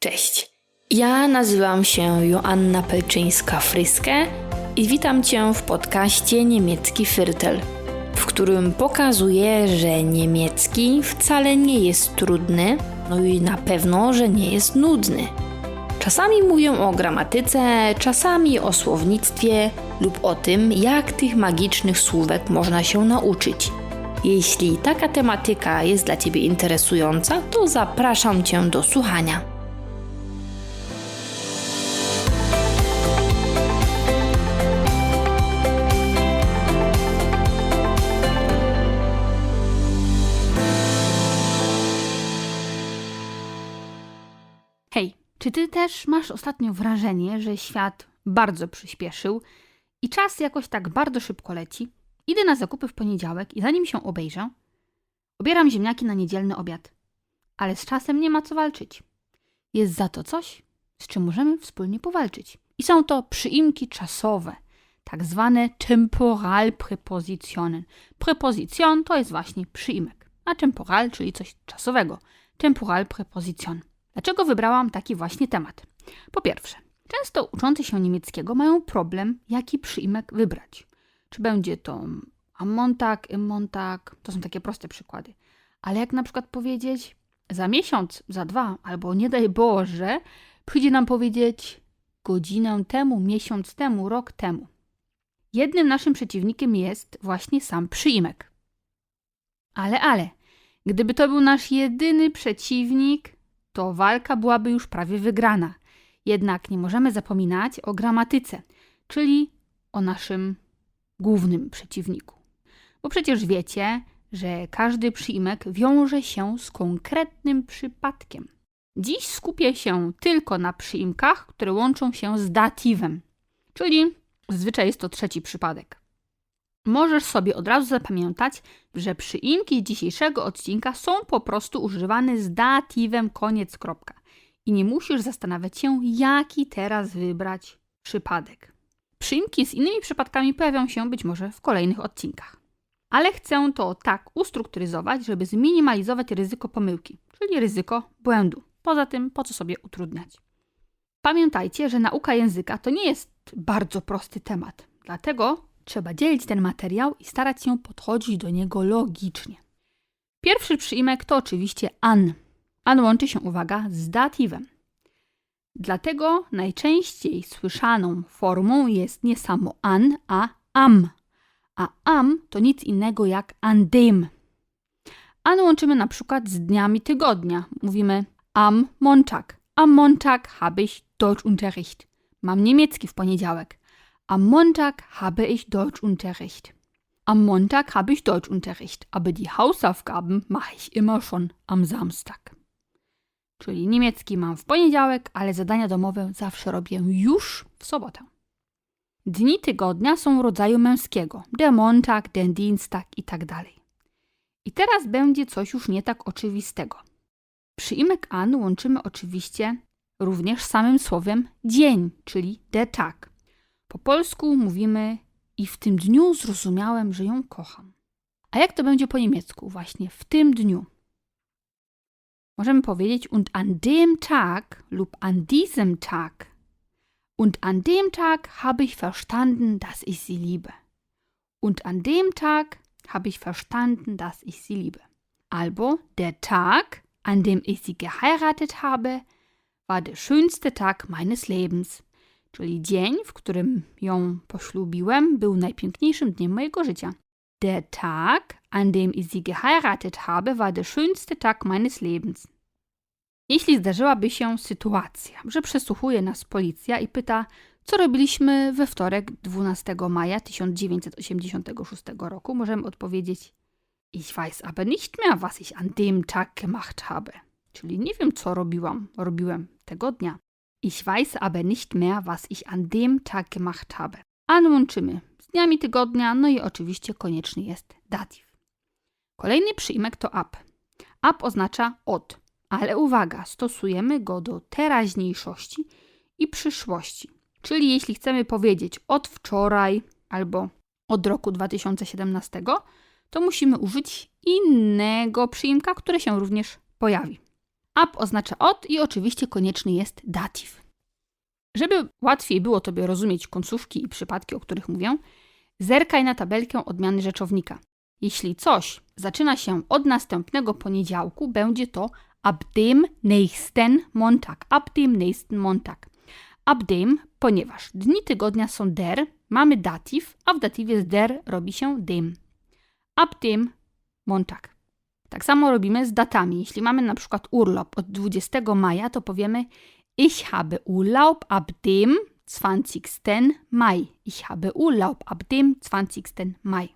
Cześć. Ja nazywam się Joanna Pelczyńska-Fryskę i witam Cię w podcaście Niemiecki Firtel, w którym pokazuję, że niemiecki wcale nie jest trudny, no i na pewno, że nie jest nudny. Czasami mówię o gramatyce, czasami o słownictwie lub o tym, jak tych magicznych słówek można się nauczyć. Jeśli taka tematyka jest dla Ciebie interesująca, to zapraszam Cię do słuchania. Czy ty też masz ostatnio wrażenie, że świat bardzo przyspieszył i czas jakoś tak bardzo szybko leci? Idę na zakupy w poniedziałek i zanim się obejrzę, obieram ziemniaki na niedzielny obiad. Ale z czasem nie ma co walczyć. Jest za to coś, z czym możemy wspólnie powalczyć. I są to przyimki czasowe, tak zwane temporalprepositionen. Preposition to jest właśnie przyimek, a temporal, czyli coś czasowego. Temporalpreposition. Dlaczego wybrałam taki właśnie temat? Po pierwsze, często uczący się niemieckiego mają problem, jaki przyimek wybrać. Czy będzie to am Montag, Montag, to są takie proste przykłady. Ale jak na przykład powiedzieć za miesiąc, za dwa, albo nie daj Boże, przyjdzie nam powiedzieć godzinę temu, miesiąc temu, rok temu. Jednym naszym przeciwnikiem jest właśnie sam przyimek. Ale, ale, gdyby to był nasz jedyny przeciwnik, to walka byłaby już prawie wygrana. Jednak nie możemy zapominać o gramatyce, czyli o naszym głównym przeciwniku. Bo przecież wiecie, że każdy przyimek wiąże się z konkretnym przypadkiem. Dziś skupię się tylko na przyimkach, które łączą się z datywem, czyli zazwyczaj jest to trzeci przypadek. Możesz sobie od razu zapamiętać, że przyimki dzisiejszego odcinka są po prostu używane z datywem koniec kropka. I nie musisz zastanawiać się, jaki teraz wybrać przypadek. Przyimki z innymi przypadkami pojawią się być może w kolejnych odcinkach. Ale chcę to tak ustrukturyzować, żeby zminimalizować ryzyko pomyłki, czyli ryzyko błędu. Poza tym, po co sobie utrudniać? Pamiętajcie, że nauka języka to nie jest bardzo prosty temat. Dlatego trzeba dzielić ten materiał i starać się podchodzić do niego logicznie. Pierwszy przyimek to oczywiście an. An łączy się, uwaga, z datywem. Dlatego najczęściej słyszaną formą jest nie samo an, a am. A am to nic innego jak an dem. An łączymy na przykład z dniami tygodnia. Mówimy am Montag. Am Montag habe ich Deutschunterricht. Mam niemiecki w poniedziałek. Am Montag habe ich Deutschunterricht. Am Montag habe ich Deutschunterricht, aber die Hausaufgaben mache ich immer schon am Samstag. Czyli niemiecki mam w poniedziałek, ale zadania domowe zawsze robię już w sobotę. Dni tygodnia są rodzaju męskiego. Der Montag, der Dienstag i tak. I teraz będzie coś już nie tak oczywistego. Przyimek an łączymy oczywiście również samym słowem dzień, czyli der Tag. Po polsku mówimy i w tym dniu zrozumiałem, że ją kocham. A jak to będzie po niemiecku? Właśnie w tym dniu. Możemy powiedzieć und an dem Tag lub an diesem Tag. Und an dem Tag habe ich verstanden, dass ich sie liebe. Und an dem Tag habe ich verstanden, dass ich sie liebe. Albo der Tag, an dem ich sie geheiratet habe, war der schönste Tag meines Lebens. Czyli dzień, w którym ją poślubiłem, był najpiękniejszym dniem mojego życia. Der Tag, an dem ich sie geheiratet habe, war der schönste Tag meines Lebens. Jeśli zdarzyłaby się sytuacja, że przesłuchuje nas policja i pyta, co robiliśmy we wtorek 12 maja 1986 roku, możemy odpowiedzieć: Ich weiß aber nicht mehr, was ich an dem Tag gemacht habe. Czyli nie wiem, co robiłam, robiłem tego dnia. Ich weiß aber nicht mehr, was ich an dem Tag gemacht habe. An łączymy z dniami tygodnia, no i oczywiście konieczny jest datyw. Kolejny przyimek to up. Up oznacza od, ale uwaga, stosujemy go do teraźniejszości i przyszłości. Czyli jeśli chcemy powiedzieć od wczoraj albo od roku 2017, to musimy użyć innego przyimka, który się również pojawi. Ab oznacza od i oczywiście konieczny jest datyw. Żeby łatwiej było Tobie rozumieć końcówki i przypadki, o których mówię, zerkaj na tabelkę odmiany rzeczownika. Jeśli coś zaczyna się od następnego poniedziałku, będzie to ab dem nächsten Montag. Ab dem nächsten Montag. Ab dem, ponieważ dni tygodnia są der, mamy datyw, a w datywie z der robi się dem. Ab dem Montag. Tak samo robimy z datami. Jeśli mamy na przykład urlop od 20 maja, to powiemy Ich habe Urlaub ab dem 20. Mai. Ich habe Urlaub ab dem 20. Mai.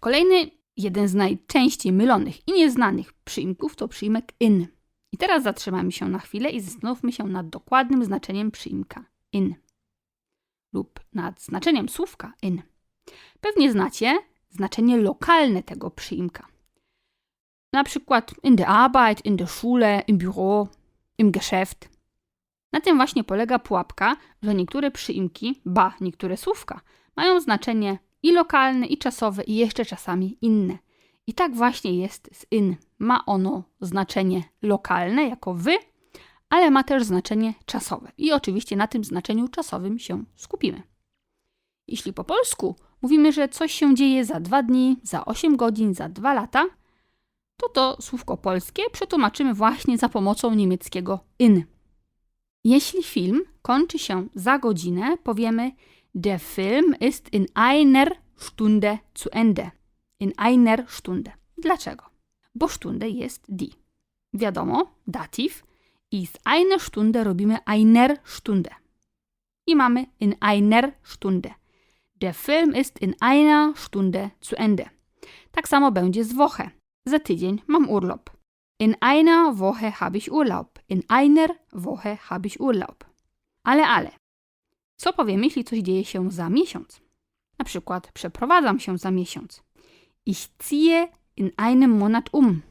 Kolejny, jeden z najczęściej mylonych i nieznanych przyimków to przyimek in. I teraz zatrzymamy się na chwilę i zastanówmy się nad dokładnym znaczeniem przyimka in lub nad znaczeniem słówka in. Pewnie znacie znaczenie lokalne tego przyimka. Na przykład in der Arbeit, in der Schule, im Büro, im Geschäft. Na tym właśnie polega pułapka, że niektóre przyimki, ba, niektóre słówka, mają znaczenie i lokalne, i czasowe, i jeszcze czasami inne. I tak właśnie jest z in. Ma ono znaczenie lokalne, jako wy, ale ma też znaczenie czasowe. I oczywiście na tym znaczeniu czasowym się skupimy. Jeśli po polsku mówimy, że coś się dzieje za dwa dni, za 8 godzin, za dwa lata, to to słówko polskie przetłumaczymy właśnie za pomocą niemieckiego in. Jeśli film kończy się za godzinę, powiemy Der Film ist in einer Stunde zu Ende. In einer Stunde. Dlaczego? Bo Stunde jest die. Wiadomo, datyw i z einer Stunde robimy einer Stunde. I mamy in einer Stunde. Der Film ist in einer Stunde zu Ende. Tak samo będzie z Woche. Za tydzień mam urlop. In einer Woche habe ich Urlaub. In einer Woche habe ich Urlaub. Ale, ale. Co powiem, jeśli coś dzieje się za miesiąc? Na przykład przeprowadzam się za miesiąc. Ich ziehe in einem Monat um.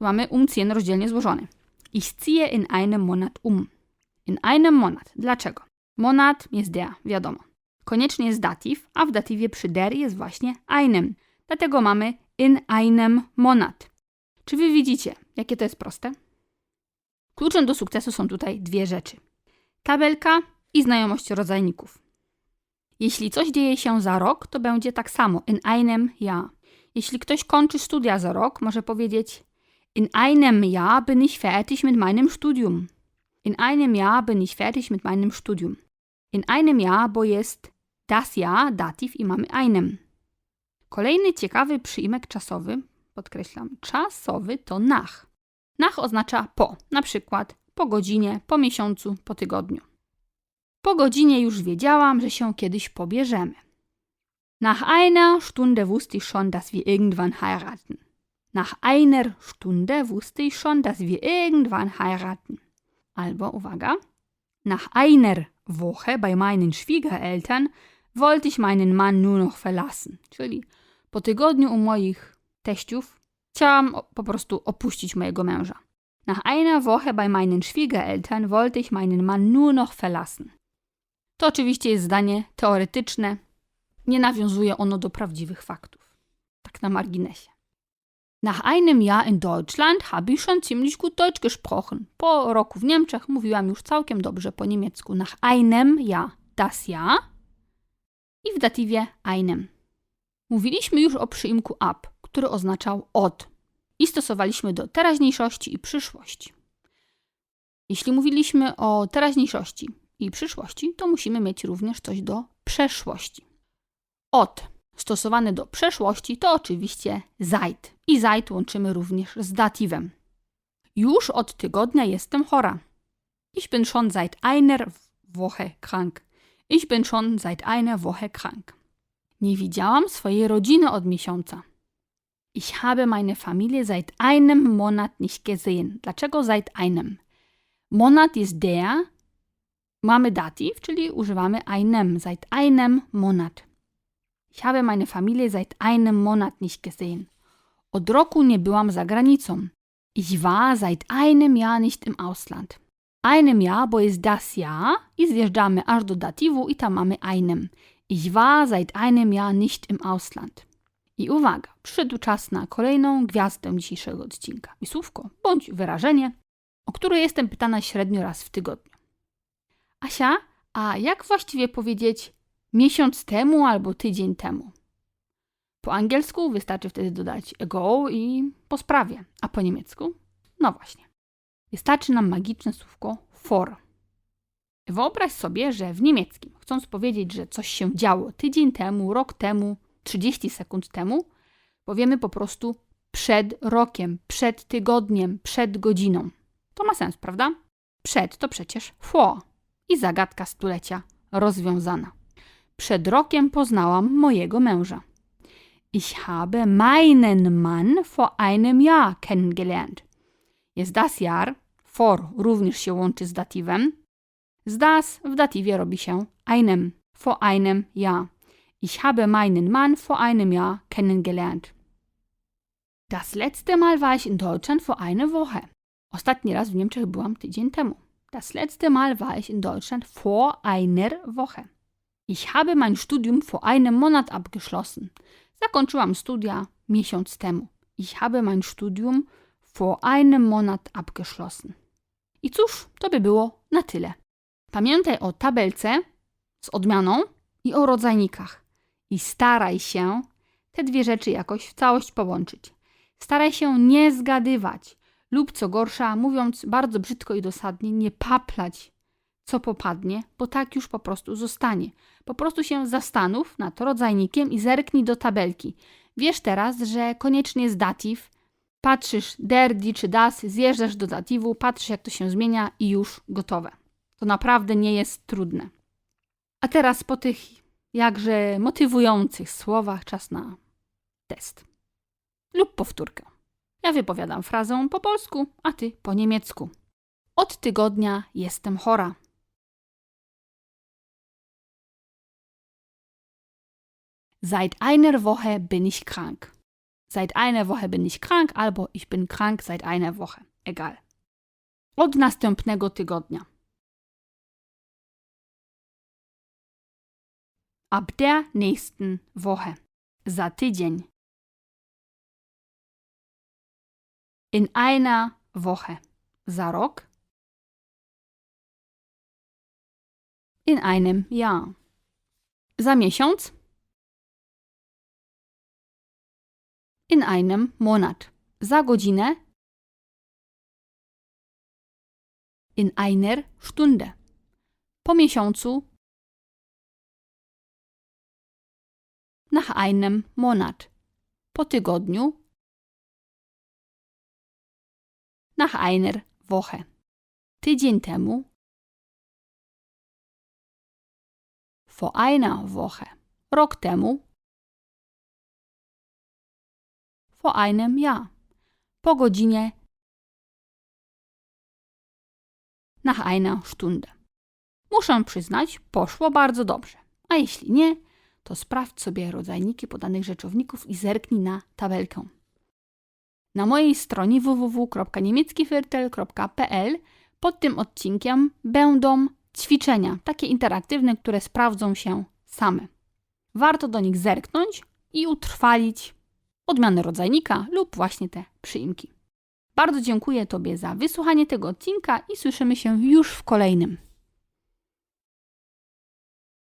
Mamy umziehen rozdzielnie złożony. Ich ziehe in einem Monat um. In einem Monat. Dlaczego? Monat jest der, wiadomo. Koniecznie jest datyw, a w datywie przy der jest właśnie einem. Dlatego mamy in einem Monat. Czy wy widzicie, jakie to jest proste? Kluczem do sukcesu są tutaj dwie rzeczy. Tabelka i znajomość rodzajników. Jeśli coś dzieje się za rok, to będzie tak samo in einem Jahr. Jeśli ktoś kończy studia za rok, może powiedzieć in einem Jahr bin ich fertig mit meinem Studium. In einem Jahr bin ich fertig mit meinem Studium. In einem Jahr, bo jest das Jahr, datyw i mamy einem. Kolejny ciekawy przyimek czasowy, podkreślam, czasowy to nach. Nach oznacza po, na przykład po godzinie, po miesiącu, po tygodniu. Po godzinie już wiedziałam, że się kiedyś pobierzemy. Nach einer Stunde wusste ich schon, dass wir irgendwann heiraten. Nach einer Stunde wusste ich schon, dass wir irgendwann heiraten. Albo, uwaga, nach einer Woche bei meinen Schwiegereltern wollte ich meinen Mann nur noch verlassen. Czyli po tygodniu u moich teściów chciałam po prostu opuścić mojego męża. Nach einer Woche bei meinen Schwiegereltern wollte ich meinen Mann nur noch verlassen. To oczywiście jest zdanie teoretyczne. Nie nawiązuje ono do prawdziwych faktów. Tak na marginesie. Nach einem Jahr in Deutschland habe ich schon ziemlich gut Deutsch gesprochen. Po roku w Niemczech mówiłam już całkiem dobrze po niemiecku. Nach einem Jahr das Jahr i w datywie einem. Mówiliśmy już o przyimku ab, który oznaczał od i stosowaliśmy do teraźniejszości i przyszłości. Jeśli mówiliśmy o teraźniejszości i przyszłości, to musimy mieć również coś do przeszłości. Od stosowany do przeszłości to oczywiście seit i seit łączymy również z datywem. Już od tygodnia jestem chora. Ich bin schon seit einer Woche krank. Ich bin schon seit einer Woche krank. Nie widziałam swojej rodziny od miesiąca. Ich habe meine Familie seit einem Monat nicht gesehen. Dlaczego seit einem? Monat jest der, mamy datyw, czyli używamy einem, seit einem Monat. Ich habe meine Familie seit einem Monat nicht gesehen. Od roku nie byłam za granicą. Ich war seit einem Jahr nicht im Ausland. Einem Jahr, bo jest das Jahr i zjeżdżamy aż do datywu i tam mamy einem. Ich war seit einem Jahr nicht im Ausland. I uwaga, przyszedł czas na kolejną gwiazdę dzisiejszego odcinka. I słówko bądź wyrażenie o które jestem pytana średnio raz w tygodniu. Asia, a jak właściwie powiedzieć miesiąc temu albo tydzień temu? Po angielsku wystarczy wtedy dodać ago i po sprawie, a po niemiecku? No właśnie. Wystarczy nam magiczne słówko for. Wyobraź sobie, że w niemieckim, chcąc powiedzieć, że coś się działo tydzień temu, rok temu, 30 sekund temu, powiemy po prostu przed rokiem, przed tygodniem, przed godziną. To ma sens, prawda? Przed to przecież vor i zagadka stulecia rozwiązana. Przed rokiem poznałam mojego męża. Ich habe meinen Mann vor einem Jahr kennengelernt. Jest das Jahr, for również się łączy z datywem. Das w datywie robi się einem, vor einem Jahr. Ich habe meinen Mann vor einem Jahr kennengelernt. Das letzte Mal war ich in Deutschland vor einer Woche. Ostatni raz w Niemczech byłam tydzień temu. Das letzte Mal war ich in Deutschland vor einer Woche. Ich habe mein Studium vor einem Monat abgeschlossen. Zakończyłam studia miesiąc temu. Ich habe mein Studium vor einem Monat abgeschlossen. I cóż, to by było na tyle. Pamiętaj o tabelce z odmianą i o rodzajnikach. I staraj się te dwie rzeczy jakoś w całość połączyć. Staraj się nie zgadywać lub co gorsza, mówiąc bardzo brzydko i dosadnie, nie paplać, co popadnie, bo tak już po prostu zostanie. Po prostu się zastanów nad rodzajnikiem i zerknij do tabelki. Wiesz teraz, że koniecznie jest datyw, patrzysz der, die czy das, zjeżdżasz do datywu, patrzysz jak to się zmienia i już gotowe. To naprawdę nie jest trudne. A teraz po tych jakże motywujących słowach czas na test lub powtórkę. Ja wypowiadam frazę po polsku, a ty po niemiecku. Od tygodnia jestem chora. Seit einer Woche bin ich krank. Seit einer Woche bin ich krank albo ich bin krank seit einer Woche. Egal. Od następnego tygodnia. Ab der nächsten Woche. Za tydzień. In einer Woche. Za rok. In einem Jahr. Za miesiąc. In einem Monat. Za godzinę. In einer Stunde. Po miesiącu. Nach einem Monat. Po tygodniu. Nach einer Woche. Tydzień temu. Vor einer Woche. Rok temu. Vor einem Jahr. Po godzinie. Nach einer Stunde. Muszę przyznać, poszło bardzo dobrze. A jeśli nie, to sprawdź sobie rodzajniki podanych rzeczowników i zerknij na tabelkę. Na mojej stronie www.niemieckifirtel.pl pod tym odcinkiem będą ćwiczenia, takie interaktywne, które sprawdzą się same. Warto do nich zerknąć i utrwalić odmianę rodzajnika lub właśnie te przyimki. Bardzo dziękuję Tobie za wysłuchanie tego odcinka i słyszymy się już w kolejnym.